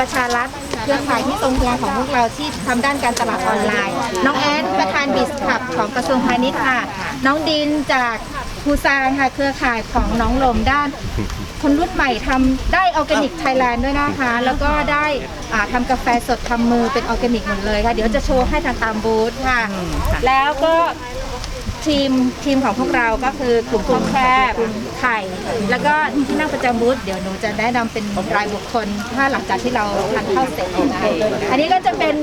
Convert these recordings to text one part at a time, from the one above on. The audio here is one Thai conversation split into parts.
ประชารัฐเครือข่ายที่ตรงตัวของพวกเราที่ทำด้านการตลาดออนไลน์ น้องแอนประธานบิสคับของกระทรวงพาณิชย์ค่ะ น้องดินจากภูซานค่ะ เครือข่ายของน้องลมด้าน คนรุ่นใหม่ทำได้ออร์แกนิกไทยแลนด์ด้วยนะคะ แล้วก็ได้อ่าทำกาแฟสดทำมือเป็นออร์แกนิกหมดเลยค่ะ เดี๋ยวจะโชว์ให้ทางตามบูธค่ะ แล้วก็ ทีมทีมของพวกเราก็คือกลุ่มข้าวแคบไข่แล้วก็ที่นั่งประจำบูธเดี๋ยวหนูจะแนะนำเป็นรายบุคคล ถ้าหลังจากที่เราทานข้าวเสร็จนะคะอันนี้ก็จะเป็น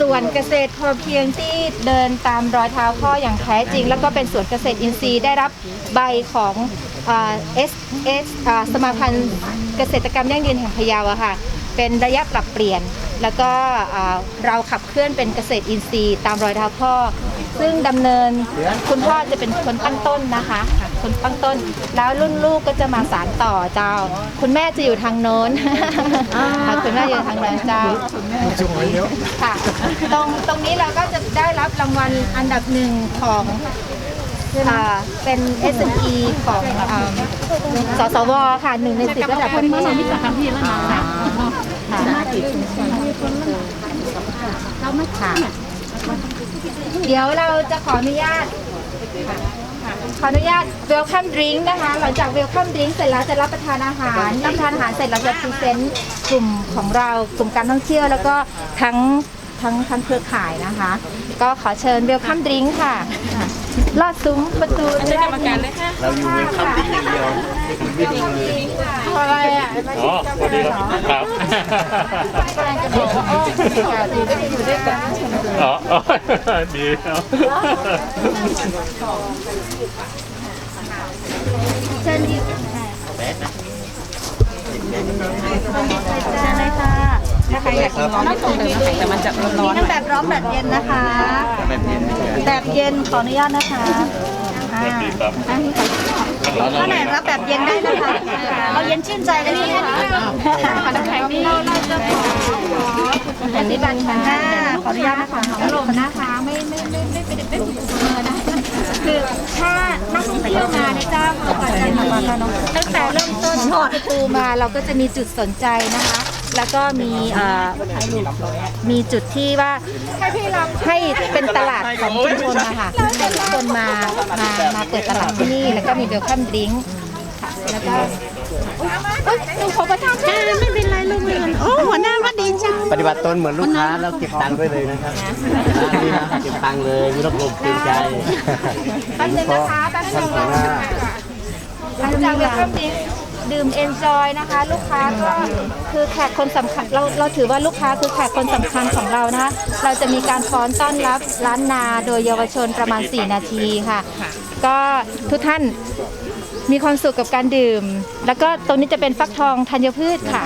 ส่วนเกษตรพอเพียงที่เดินตามรอยเท้าพ่ออย่างแท้จริง แล้วก็เป็นสวนเกษตรอินทรีย์ได้รับใบของเอสเอสสมาพันธ์เกษตรกรรมยั่งยืนแห่งพะเยาอะค่ะเป็นระยะปรับเปลี่ยน แล้วก็อ่าเราขับเคลื่อนเป็นเกษตรอินทรีย์ ตามรอยเท้าพ่อ ซึ่งดำเนินคุณพ่อจะเป็นคนตั้งต้นนะคะ คนตั้งต้น แล้วรุ่นลูกก็จะมาสานต่อเจ้า คุณแม่จะอยู่ทางโน้นค่ะคุณแม่อยู่ทางโน้นเจ้าค่ะตรงตรงนี้เราก็จะได้รับรางวัลอันดับหนึ่งของค่ะเป็น S&P ของอ่าสสวค่ะหนึ่งในสิบระดับประเทศค่ะค่ะ เดี๋ยวเราจะขออนุญาตขออนุญาต welcome drink นะคะ หลังจาก welcome drink เสร็จแล้วจะรับประทานอาหาร รับประทานอาหารเสร็จเราจะพรีเซนต์กลุ่มของเรากลุ่มการท่องเที่ยวแล้วก็ทั้งทั้งทั้งเครือข่ายนะคะ ก็ขอเชิญ welcome drink ค่ะ ลอดซุ้มประตูจะได้กรรมการเลยค่ะเราอยู่เวลคัมดิ้งอย่างเดียวอะไรอะอ๋อสวัสดีครับครับกำลังจะบอกว่าอ๋ออยู่ด้วยอยู่ด้วยกันอ๋ออ๋อดีครับเชิญดีเชิญเลยค่ะถ้า ใครอยากกินร้อนไม่ต้องเติมน้ำแข็งแต่มันจะร้อนมีทั้งแบบร้อนแบบเย็นนะคะ แบบเย็นเหมือนกันแบบเย็นขออนุญาตนะคะสวัสดีครับถ้าไหนรับแบบเย็นได้นะคะเอาเย็นชื่นใจเลยนะคะขอน้ำแข็งนี่เราจะขอขอนิบันค่ะขออนุญาตนะคะน้องลมนะคะไม่ไม่ไม่ไม่ไม่ไม่ถูกเสมอนะคือถ้านักท่องเที่ยวมาในเจ้าเขาก็จะมีตั้งแต่เริ่มต้นทอดประตูมาเราก็จะมีจุดสนใจนะคะ แล้วก็มีเอ่อมีจุดที่ว่าให้เป็นตลาดของชุมชนนะคะให้คนมามามาเปิดตลาดที่นี่ แล้วก็มีเวลคัมดริงก์ค่ะแล้วก็เอ้ยหนูขอประทานค่ะไม่เป็นไรลูกเรือนโอ้หัวหน้าว่าดีจังปฏิบัติตนเหมือนลูกค้าแล้วเก็บตังค์ด้วยเลยนะครับอ่านี่นะเก็บตังค์เลยไม่ต้องกลัวเกรงใจแป๊บนึงนะคะแป๊บนึท่านงหัวหน้าหลังจากเวลคัมดริงก์ ดื่มเอนจอยนะคะ ลูกค้าก็คือแขกคนสำคัญเราเราถือว่าลูกค้าคือแขกคนสำคัญของเรานะคะเราจะมีการฟ้อนต้อนรับร้านนาโดยเยาวชนประมาณ 4 นาทีค่ะ ก็ทุกท่านมีความสุขกับการดื่ม แล้วก็ตรงนี้จะเป็นฟักทองธัญพืชค่ะ